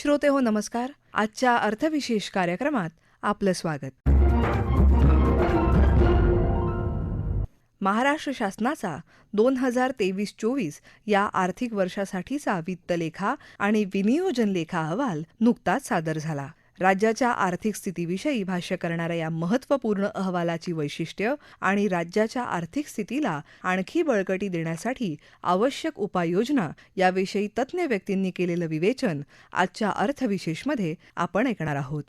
श्रोते हो नमस्कार. आजच्या अर्थविशेष कार्यक्रमात आपलं स्वागत. महाराष्ट्र शासनाचा दोन हजार तेवीस चोवीस या आर्थिक वर्षासाठीचा वित्तलेखा आणि विनियोजन लेखा अहवाल नुकताच सादर झाला. राज्याच्या आर्थिक स्थितीविषयी भाष्य करणाऱ्या या महत्त्वपूर्ण अहवालाची वैशिष्ट्य आणि राज्याच्या आर्थिक स्थितीला आणखी बळकटी देण्यासाठी आवश्यक उपाययोजना याविषयी तज्ज्ञ व्यक्तींनी केलेलं विवेचन आजच्या अर्थविशेषमध्ये आपण ऐकणार आहोत.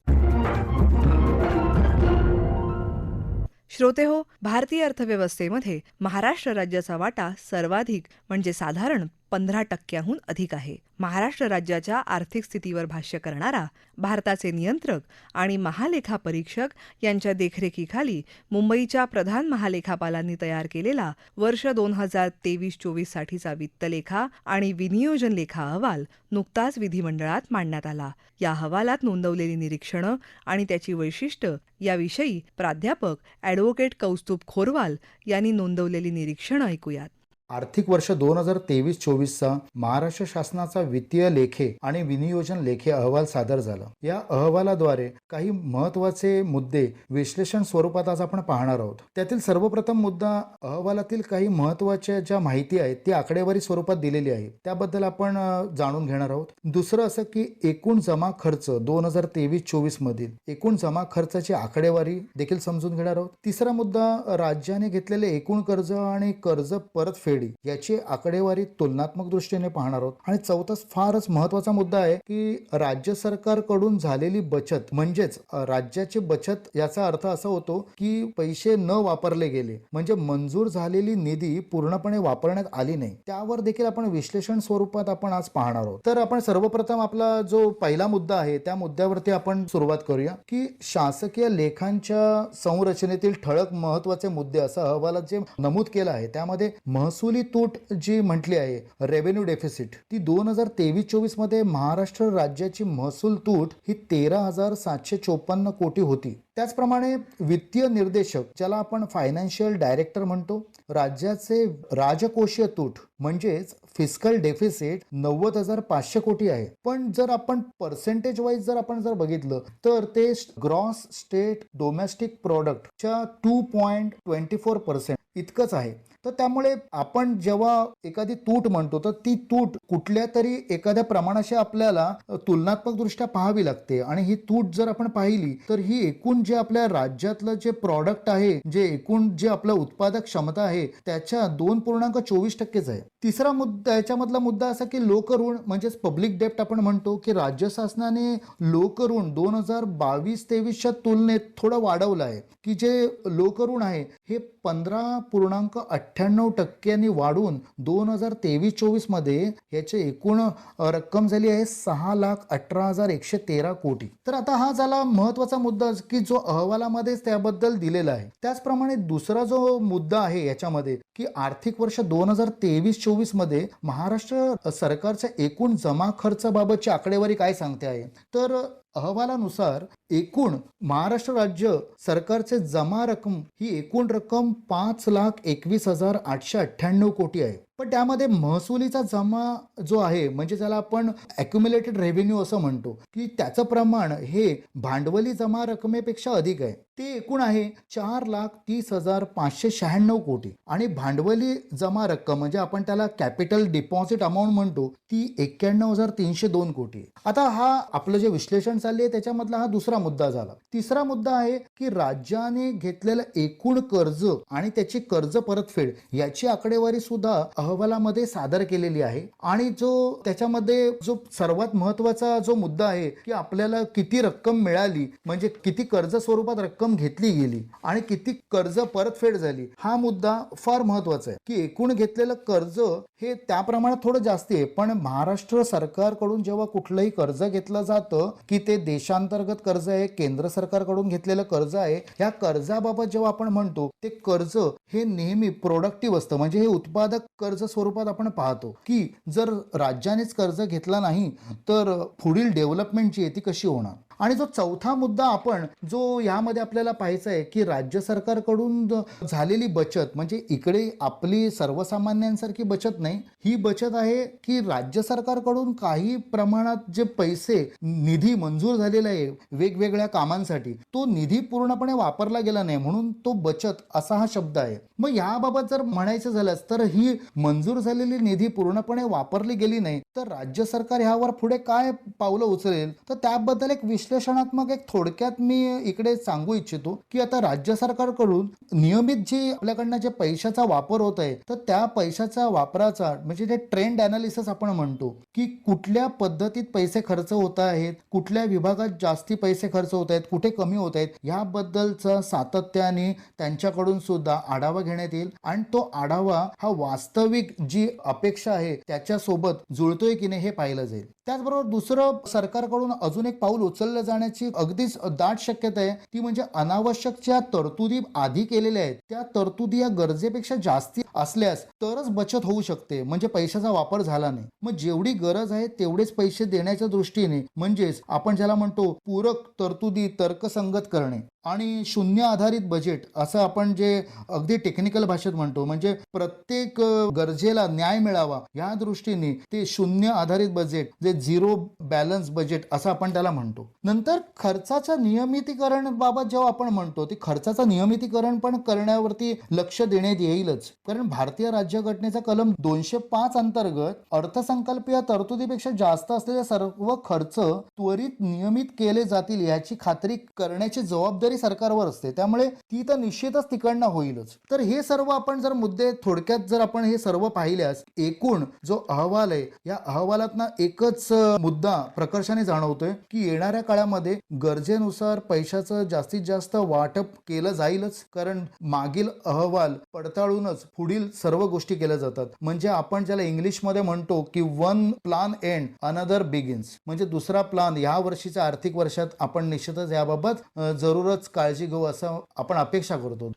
श्रोते हो भारतीय अर्थव्यवस्थेमध्ये महाराष्ट्र राज्याचा वाटा सर्वाधिक म्हणजे साधारण पंधरा टक्क्याहून अधिक आहे. महाराष्ट्र राज्याच्या आर्थिक स्थितीवर भाष्य करणारा भारताचे नियंत्रक आणि महालेखा परीक्षक यांच्या देखरेखीखाली मुंबईच्या प्रधान महालेखापालांनी तयार केलेला वर्ष दोन हजार तेवीस चोवीस साठीचा वित्तलेखा आणि विनियोजन लेखा अहवाल नुकताच विधिमंडळात मांडण्यात आला. या अहवालात नोंदवलेली निरीक्षणं आणि त्याची वैशिष्ट्य याविषयी प्राध्यापक ॲडव्होकेट कौस्तुभ खोरवाल यांनी नोंदवलेली निरीक्षणं ऐकूयात. आर्थिक वर्ष दोन हजार तेवीस चोवीसचा महाराष्ट्र शासनाचा वित्तीय लेखे आणि विनियोजन लेखे अहवाल सादर झाला. या अहवालाद्वारे काही महत्त्वाचे मुद्दे विश्लेषण स्वरूपात आज आपण पाहणार आहोत. त्यातील सर्वप्रथम मुद्दा अहवालातील काही महत्त्वाच्या ज्या माहिती आहेत ती आकडेवारी स्वरूपात दिलेली आहे. त्याबद्दल आपण जाणून घेणार आहोत. दुसरं असं की एकूण जमा खर्च दोन हजार तेवीस चोवीस मधील एकूण जमा खर्चाची आकडेवारी देखील समजून घेणार आहोत. तिसरा मुद्दा राज्याने घेतलेले एकूण कर्ज आणि कर्ज परतफेड याची आकडेवारी तुलनात्मक दृष्टीने पाहणार आहोत. आणि चौथा फारच महत्त्वाचा मुद्दा आहे की राज्य सरकारकडून झालेली बचत म्हणजेच राज्याची बचत याचा अर्थ असा होतो की पैसे न वापरले गेले म्हणजे मंजूर झालेली निधी पूर्णपणे वापरण्यात आली नाही. त्यावर देखील आपण विश्लेषण स्वरूपात आपण आज पाहणार आहोत. तर आपण सर्वप्रथम आपला जो पहिला मुद्दा आहे त्या मुद्द्यावरती आपण सुरुवात करूया की शासकीय लेखांच्या संरचनेतील ठळक महत्त्वाचे मुद्दे असं अहवालात जे नमूद केलं आहे त्यामध्ये महसूल तूट जी म्हटली आहे रेव्हेन्यू डेफिसिट ती दोन हजार तेवीस चोवीसमध्ये महाराष्ट्र राज्याची महसूल तूट ही तेरा हजार सातशे चोपन्न कोटी होती. त्याचप्रमाणे वित्तीय निर्देशक ज्याला आपण फायनान्शियल डायरेक्टर म्हणतो राज्याचे राजकोषीय तूट म्हणजेच फिस्कल डेफिसिट नव्वद हजार पाचशे कोटी आहे. पण जर आपण पर्सेंटेज वाईज जर आपण जर बघितलं तर ते gross state domestic प्रोडक्टच्या two point twenty four percent इतकंच आहे. तर त्यामुळे आपण जेव्हा एखादी तूट म्हणतो तर ती तूट कुठल्या तरी एखाद्या प्रमाणाशी आपल्याला तुलनात्मक दृष्ट्या पाहावी लागते. आणि ही तूट जर आपण पाहिली तर ही एकूण जे आपल्या राज्यातलं जे प्रॉडक्ट आहे जे एकूण जे आपलं उत्पादक क्षमता आहे त्याच्या दोन पूर्णांक चोवीस टक्केच आहे. तिसरा मुद्दा याच्यामधला मुद्दा असा की लोकऋण म्हणजेच पब्लिक डेप्ट आपण म्हणतो की राज्य शासनाने लोकऋण दोन हजार बावीस तेवीसच्या तुलनेत थोडं वाढवलं आहे. की जे लोकऋण आहे हे पंधरा पूर्णांक अठ्ठ्याण्णव टक्क्यांनी वाढून दोन हजार तेवीस चोवीसमध्ये याची एकूण रक्कम झाली आहे सहा लाख अठरा हजार एकशे तेरा कोटी. तर आता हा झाला महत्त्वाचा मुद्दा की जो अहवालामध्येच त्याबद्दल दिलेला आहे. त्याचप्रमाणे दुसरा जो मुद्दा आहे याच्यामध्ये की आर्थिक वर्ष दोन हजार तेवीस चोवीसमध्ये महाराष्ट्र सरकारच्या एकूण जमा खर्चाबाबतची आकडेवारी काय सांगते आहे? तर अहवालानुसार एकूण महाराष्ट्र राज्य सरकारचे जमा रक्कम ही एकूण रक्कम पाच लाख एकवीस हजार आठशे अठ्ठ्याण्णव कोटी आहे. पण त्यामध्ये महसुलीचा जमा जो आहे म्हणजे त्याला आपण अक्युम्युलेटेड रेव्हेन्यू असं म्हणतो की त्याचं प्रमाण हे भांडवली जमा रकमेपेक्षा अधिक आहे. ते एकूण आहे चार लाख तीस हजार पाचशे शहाण्णव कोटी. आणि भांडवली जमा रक्कम म्हणजे आपण त्याला कॅपिटल डिपॉझिट अमाऊंट म्हणतो ती एक्क्याण्णव हजार तीनशे दोन कोटी आता हा आपलं जे विश्लेषण चालले त्याच्यामधला हा दुसरा मुद्दा झाला. तिसरा मुद्दा आहे की राज्याने घेतलेलं एकूण कर्ज आणि त्याची कर्ज परतफेड याची आकडेवारी सुद्धा अहवालामध्ये सादर केलेली आहे. आणि जो त्याच्यामध्ये जो सर्वात महत्त्वाचा जो मुद्दा आहे की आपल्याला किती रक्कम मिळाली म्हणजे किती कर्ज स्वरूपात रक्कम घेतली गेली आणि किती कर्ज परतफेड झाली हा मुद्दा फार महत्त्वाचा आहे. की एकूण घेतलेलं कर्ज हे त्या प्रमाणात थोडं जास्ती आहे पण महाराष्ट्र सरकारकडून जेव्हा कुठलंही कर्ज घेतलं जातं की ते देशांतर्गत कर्ज आहे केंद्र सरकारकडून घेतलेलं कर्ज आहे या कर्जाबाबत जेव्हा आपण म्हणतो ते कर्ज हे नेहमी प्रोडक्टिव्ह असतं. म्हणजे हे उत्पादक कर्ज स्वरूपात आपण पाहतो की जर राज्यानेच कर्ज घेतला नाही तर पुढील डेव्हलपमेंट जी आहे ती कशी होणार? आणि जो चौथा मुद्दा आपण जो यामध्ये आपल्याला पाहायचा आहे की राज्य सरकारकडून झालेली बचत म्हणजे इकडे आपली सर्वसामान्यांसारखी बचत नाही ही बचत आहे की राज्य सरकारकडून काही प्रमाणात जे पैसे निधी मंजूर झालेला आहे वेगवेगळ्या कामांसाठी तो निधी पूर्णपणे वापरला गेला नाही म्हणून तो बचत असा हा शब्द आहे. मग याबाबत जर म्हणायचं झाल्यास तर ही मंजूर झालेली निधी पूर्णपणे वापरली गेली नाही तर राज्य सरकार ह्यावर पुढे काय पावलं उचलेल? तर त्याबद्दल एक विश्लेषणात्मक एक थोडक्यात मी इकडे सांगू इच्छितो की आता राज्य सरकारकडून नियमित जी आपल्याकडनं जे पैशाचा वापर होत आहे तर त्या पैशाचा वापराचा म्हणजे जे ट्रेंड अनालिसिस आपण म्हणतो की कुठल्या पद्धतीत पैसे खर्च होत आहेत कुठल्या विभागात जास्ती पैसे खर्च होत आहेत कुठे कमी होत आहेत याबद्दलचा सातत्याने त्यांच्याकडून सुद्धा आढावा घेण्यात येईल. आणि तो आढावा हा वास्तविक जी अपेक्षा आहे त्याच्यासोबत जुळतोय की नाही हे पाहिलं जाईल. त्याचबरोबर दुसरं सरकारकडून अजून एक पाऊल उचललं जाण्याची अगदीच दाट शक्यता आहे. ती म्हणजे अनावश्यक ज्या तरतुदी आधी केलेल्या आहेत त्या तरतुदी या गरजेपेक्षा जास्ती असल्यास तरच बचत होऊ शकते. म्हणजे पैशाचा वापर झाला नाही. मग जेवढी गरज आहे तेवढेच पैसे देण्याच्या दृष्टीने म्हणजेच आपण ज्याला म्हणतो पूरक तरतुदी तर्कसंगत करणे. आणि शून्य आधारित बजेट असं आपण जे अगदी टेक्निकल भाषेत म्हणतो म्हणजे प्रत्येक गरजेला न्याय मिळावा या दृष्टीने ते शून्य आधारित बजेट जे झिरो बॅलन्स बजेट असं आपण त्याला म्हणतो. नंतर खर्चाच्या नियमितीकरण बाबत जेव्हा आपण म्हणतो ते खर्चाचं नियमितीकरण पण करण्यावरती लक्ष देण्यात येईलच. कारण भारतीय राज्यघटनेचा कलम दोनशे पाच अंतर्गत अर्थसंकल्पीय तरतुदीपेक्षा जास्त असलेले सर्व खर्च त्वरित नियमित केले जातील याची खात्री करण्याची जबाबदारी सरकारवर असते. त्यामुळे ती तर निश्चितच तिकडनं होईलच. तर हे सर्व आपण जर मुद्दे थोडक्यात जर आपण हे सर्व पाहिल्यास एकूण जो अहवाल आहे या अहवालातनं एकच मुद्दा प्रकर्षाने जाणवतोय की येणाऱ्या काळामध्ये गरजेनुसार पैशाचं जास्तीत जास्त वाटप केलं जाईलच. कारण मागील अहवाल पडताळूनच पुढील सर्व गोष्टी केल्या जातात. म्हणजे आपण ज्याला इंग्लिशमध्ये म्हणतो की one plan end another begins म्हणजे दुसरा प्लान या वर्षीच्या आर्थिक वर्षात आपण निश्चितच याबाबत अ, जरूरच काळजी घेऊ असं आपण अपेक्षा करतो.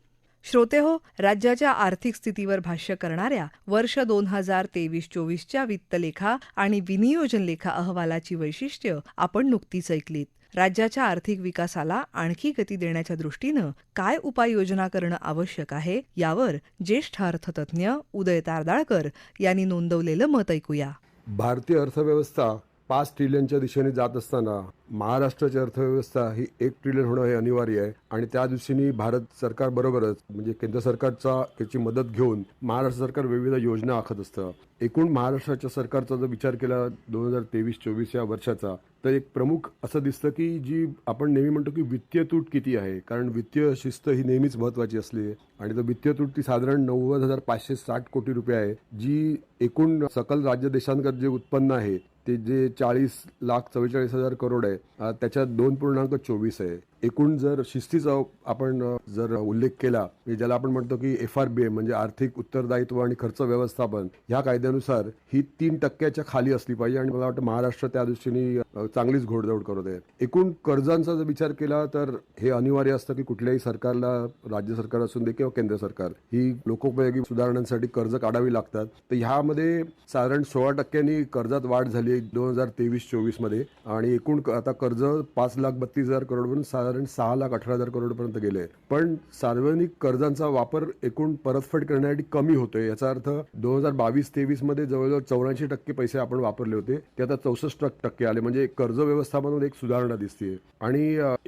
श्रोते हो राज्याच्या आर्थिक स्थितीवर भाष्य करणाऱ्या वर्ष दोन हजार तेवीस चोवीसच्या वित्तलेखा आणि विनियोजन लेखा अहवालाची वैशिष्ट्य आपण नुकतीच ऐकलीत. राज्याच्या आर्थिक विकासाला आणखी गती देण्याच्या दृष्टीनं काय उपाययोजना करणं आवश्यक आहे यावर ज्येष्ठ अर्थतज्ज्ञ उदय तारदाळकर यांनी नोंदवलेलं मत ऐकूया. भारतीय अर्थव्यवस्था पाच ट्रिलियनच्या दिशेने जात असताना महाराष्ट्राची अर्थव्यवस्था ही एक ट्रिलियन होणं हे अनिवार्य आहे. आणि त्या दिवशीनी भारत सरकार बरोबरच म्हणजे केंद्र सरकारचा त्याची मदत घेऊन महाराष्ट्र सरकार विविध योजना आखत असतं. एकूण महाराष्ट्राच्या सरकारचा जर विचार केला दोन हजार तेवीस चोवीस या वर्षाचा तर एक प्रमुख असं दिसतं की जी आपण नेहमी म्हणतो की वित्तीय तूट किती आहे. कारण वित्तीय शिस्त ही नेहमीच महत्वाची असली आहे. आणि तर वित्तीय तूट ती साधारण नव्वद हजार पाचशे साठ कोटी रुपये आहे जी एकूण सकल राज्य देशांतर्गत जे उत्पन्न आहे ते जे चाळीस लाख चव्वेचाळीस हजार करोड आहे त्याच्यात दोन पूर्णांक चोवीस आहे. एकूण जर शिस्तीचा आपण जर उल्लेख केला म्हणजे ज्याला आपण म्हणतो की एफ आर बी म्हणजे आर्थिक उत्तरदायित्व आणि खर्च व्यवस्थापन ह्या कायद्यानुसार ही तीन टक्क्याच्या खाली असली पाहिजे आणि मला वाटतं महाराष्ट्र त्या दृष्टीने चांगलीच घोडदौड करत आहे एकूण कर्जांचा जर विचार केला तर हे अनिवार्य असतं की कुठल्याही सरकारला राज्य सरकार असून दे किंवा केंद्र सरकार ही लोकोपयोगी सुधारणांसाठी कर्ज काढावी लागतात. तर ह्यामध्ये साधारण सोळा टक्क्यांनी कर्जात वाढ झाली दोन हजार तेवीस चोवीसमध्ये. आणि एकूण क- आता कर्ज पाच लाख बत्तीस हजार करोडवरून साधारण सहा लाख अठरा हजार करोडपर्यंत गेले पण सार्वजनिक कर्जांचा वापर एकूण परतफेड करण्यासाठी कमी होतोय. याचा अर्थ दोन हजार बावीस तेवीसमध्ये जवळजवळ चौऱ्याऐंशी टक्के पैसे आपण वापरले होते. ते आता चौसष्ट टक्के आले. म्हणजे कर्ज व्यवस्थापनामध्ये एक सुधारणा दिसते आणि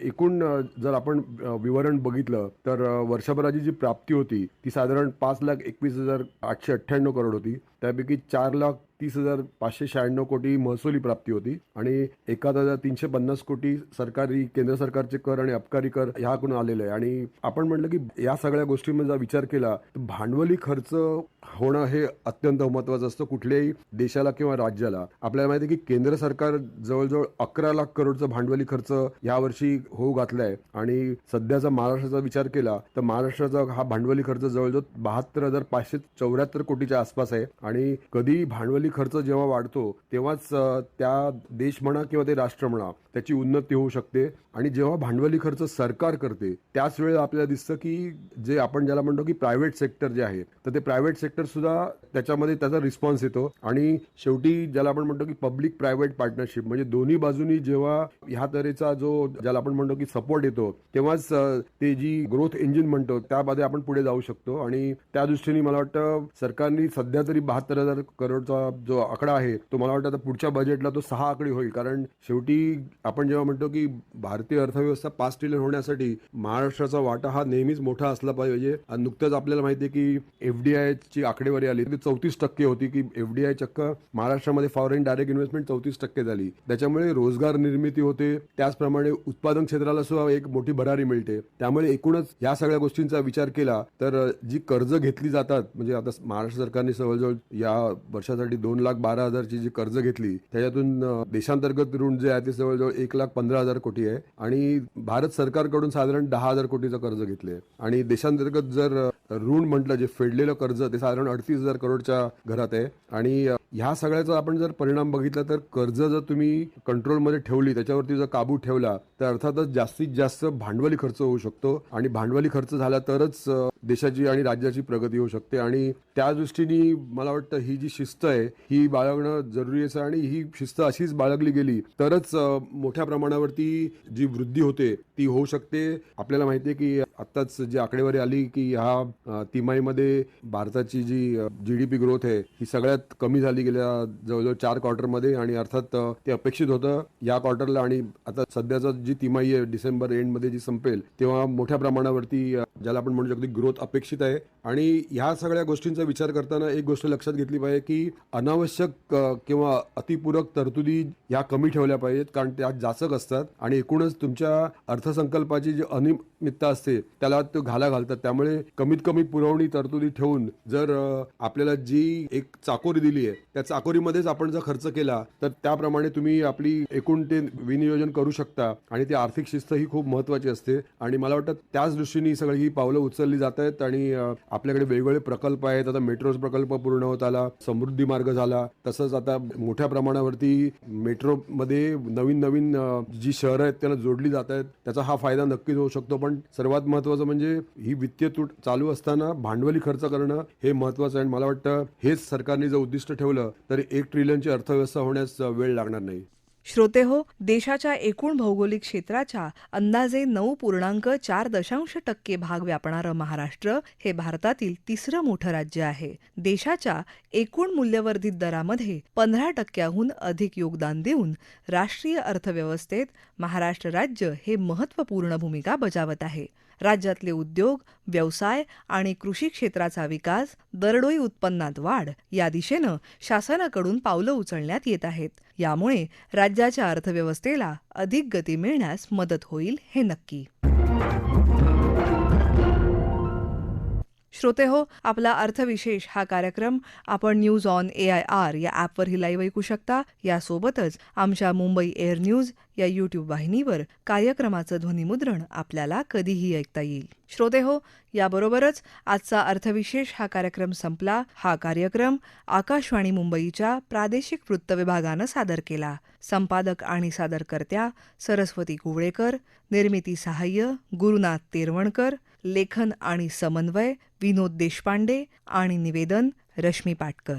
एकूण जर आपण विवरण बघितलं तर वर्षभराची जी प्राप्ती होती ती साधारण पाच लाख एकवीस हजार आठशे अठ्ठ्याण्णव करोड होती. त्यापैकी चार लाख तीस हजार पाचशे शहाण्णव कोटी महसुली प्राप्ती होती आणि एकाद हजार तीनशे पन्नास कोटी सरकारी केंद्र सरकारचे कर आणि अबकारी कर ह्याकडून आलेले आहे. आणि आपण म्हटलं की या सगळ्या गोष्टींमध्ये जर विचार केला तर भांडवली खर्च होणं हे अत्यंत महत्वाचं असतं कुठल्याही देशाला किंवा राज्याला. आपल्याला माहिती आहे की केंद्र सरकार जवळजवळ अकरा लाख करोडचा भांडवली खर्च यावर्षी होऊ घातलाय. आणि सध्याचा महाराष्ट्राचा विचार केला तर महाराष्ट्राचा हा भांडवली खर्च जवळजवळ बहात्तर हजार पाचशे चौऱ्याहत्तर कोटीच्या आसपास आहे. आणि आणि कधी भांडवली खर्च जेव्हा वाढतो तेव्हाच त्या देश म्हणा किंवा ते राष्ट्र म्हणा त्याची उन्नती होऊ शकते. आणि जेव्हा भांडवली खर्च सरकार करते त्याच वेळेला आपल्याला दिसतं की जे आपण ज्याला म्हणतो की प्रायव्हेट सेक्टर जे आहे तर ते प्रायव्हेट सेक्टर सुद्धा त्याच्यामध्ये त्याचा रिस्पॉन्स येतो. आणि शेवटी ज्याला आपण म्हणतो की पब्लिक प्रायव्हेट पार्टनरशिप म्हणजे दोन्ही बाजूनी जेव्हा ह्या तऱ्हेचा जो ज्याला आपण म्हणतो की सपोर्ट येतो तेव्हाच ते जी ग्रोथ इंजिन म्हणतो त्यामध्ये आपण पुढे जाऊ शकतो. आणि त्या दृष्टीने मला वाटतं सरकारने सध्या तरी बहात्तर हजार करोडचा जो आकडा आहे तो मला वाटतं आता पुढच्या बजेटला तो सहा आकडी होईल. कारण शेवटी आपण जेव्हा म्हणतो की भारतीय अर्थव्यवस्था पाच ट्रिलियन होण्यासाठी महाराष्ट्राचा वाटा हा नेहमीच मोठा असला पाहिजे. आणि नुकतंच आपल्याला माहिती आहे की एफडीआय ची आकडेवारी आली. ती चौतीस टक्के होती की एफडीआय चक्क. महाराष्ट्रामध्ये फॉरेन डायरेक्ट इन्व्हेस्टमेंट चौतीस टक्के झाली. त्याच्यामुळे रोजगार निर्मिती होते. त्याचप्रमाणे उत्पादन क्षेत्राला सुद्धा एक मोठी भरारी मिळते. त्यामुळे एकूणच या सगळ्या गोष्टींचा विचार केला तर जी कर्ज घेतली जातात म्हणजे आता महाराष्ट्र सरकारने जवळजवळ या वर्षासाठी दोन लाख बारा हजारची जी कर्ज घेतली त्याच्यातून देशांतर्गत ऋण जे आहे ते जवळजवळ एक लाख पंधरा हजार कोटी आहे. आणि भारत सरकारकडून साधारण दहा हजार कोटीचं कर्ज घेतले आणि देशांतर्गत जर ऋण म्हटलं जे फेडलेलं कर्ज ते साधारण अडतीस हजार करोडच्या घरात आहे. आणि ह्या सगळ्याचा आपण जर परिणाम बघितला तर कर्ज जर तुम्ही कंट्रोलमध्ये ठेवली त्याच्यावरती जर काबू ठेवला तर अर्थातच जास्तीत जास्त भांडवली खर्च होऊ शकतो. आणि भांडवली खर्च झाला तरच देशाची आणि राज्याची प्रगती होऊ शकते. आणि त्या दृष्टीने मला वाटतं ही जी शिस्त आहे ही बाळगणं जरुरी आहे आणि ही शिस्त अशीच बाळगली गेली तरच मोठ्या प्रमाणावरती जी वृद्धी होते ती होऊ शकते. आपल्याला माहिती आहे की आत्ताच जी आकडेवारी आली की ह्या तिमाहीमध्ये भारताची जी जी डी पी ग्रोथ आहे ही सगळ्यात कमी झाली गेल्या जवळजवळ चार क्वार्टरमध्ये आणि अर्थात ते अपेक्षित होतं या क्वार्टरला आणि आता सध्याचा जी तिमाही आहे डिसेंबर एंडमध्ये जी संपेल तेव्हा मोठ्या प्रमाणावरती ज्याला आपण म्हणू शकतो ग्रोथ अपेक्षित आहे. आणि ह्या सगळ्या गोष्टींचा विचार करताना एक गोष्ट लक्षात घेतली पाहिजे की अनावश्यक किंवा अतिपूरक तरतुदी ह्या कमी ठेवल्या पाहिजेत कारण त्या जाचक असतात. आणि एकूणच तुमच्या अर्थसंकल्पाची जी अनियमितता असते त्याला तो घाला घालतात. त्यामुळे कमीत कमी पुरवणी तरतुदी ठेवून जर आपल्याला जी एक चाकोरी दिली आहे त्या चाकोरीमध्येच आपण जर खर्च केला तर त्याप्रमाणे तुम्ही आपली एकूण ते विनियोजन करू शकता आणि ती आर्थिक शिस्त ही खूप महत्वाची असते. आणि मला वाटतं त्याच दृष्टीने सगळी ही पावलं उचलली जात आहेत आणि आपल्याकडे वेगवेगळे प्रकल्प आहेत. आता मेट्रो प्रकल्प पूर्ण होत आला समृद्धी मार्ग झाला. तसंच आता मोठ्या प्रमाणावरती मेट्रो मध्ये नवीन नवीन जी शहरं आहेत त्यांना जोडली जात आहेत. त्याचा हा फायदा नक्कीच होऊ शकतो. पण सर्वात महत्वाचं म्हणजे ही वित्तीय तूट चालू असताना भांडवली खर्च करणं हे महत्वाचं आहे. आणि मला वाटतं हेच सरकारने जर उद्दिष्ट ठेवलं तर एक ट्रिलियनची अर्थव्यवस्था होण्यास वेळ लागणार नाही. श्रोते हो देशाच्या एकूण भौगोलिक क्षेत्राच्या अंदाजे नऊ पूर्णांक चार दशांश टक्के भाग व्यापणारं महाराष्ट्र हे भारतातील तिसरं मोठं राज्य आहे. देशाच्या एकूण मूल्यवर्धित दरामध्ये पंधरा टक्क्याहून अधिक योगदान देऊन राष्ट्रीय अर्थव्यवस्थेत महाराष्ट्र राज्य हे महत्त्वपूर्ण भूमिका बजावत आहे. राज्यातले उद्योग व्यवसाय आणि कृषी क्षेत्राचा विकास दरडोई उत्पन्नात वाढ या दिशेनं शासनाकडून पावलं उचलण्यात येत आहेत. यामुळे राज्य राज्याच्या अर्थव्यवस्थेला अधिक गती मिळण्यास मदत होईल हे नक्की. श्रोते हो आपला अर्थविशेष हा कार्यक्रम आपण news on A I R या ॲपवरही लाईव्ह ऐकू शकता. यासोबतच आमच्या मुंबई एअर न्यूज या यूट्यूब वाहिनीवर कार्यक्रमाचं ध्वनिमुद्रण आपल्याला कधीही ऐकता येईल. श्रोते हो याबरोबरच आजचा अर्थविशेष हा कार्यक्रम संपला. हा कार्यक्रम आकाशवाणी मुंबईच्या प्रादेशिक वृत्त विभागानं सादर केला. संपादक आणि सादरकर्त्या सरस्वती कुवळेकर निर्मिती सहाय्य गुरुनाथ तेरवणकर लेखन आणि समन्वय विनोद देशपांडे आणि निवेदन रश्मी पाटकर.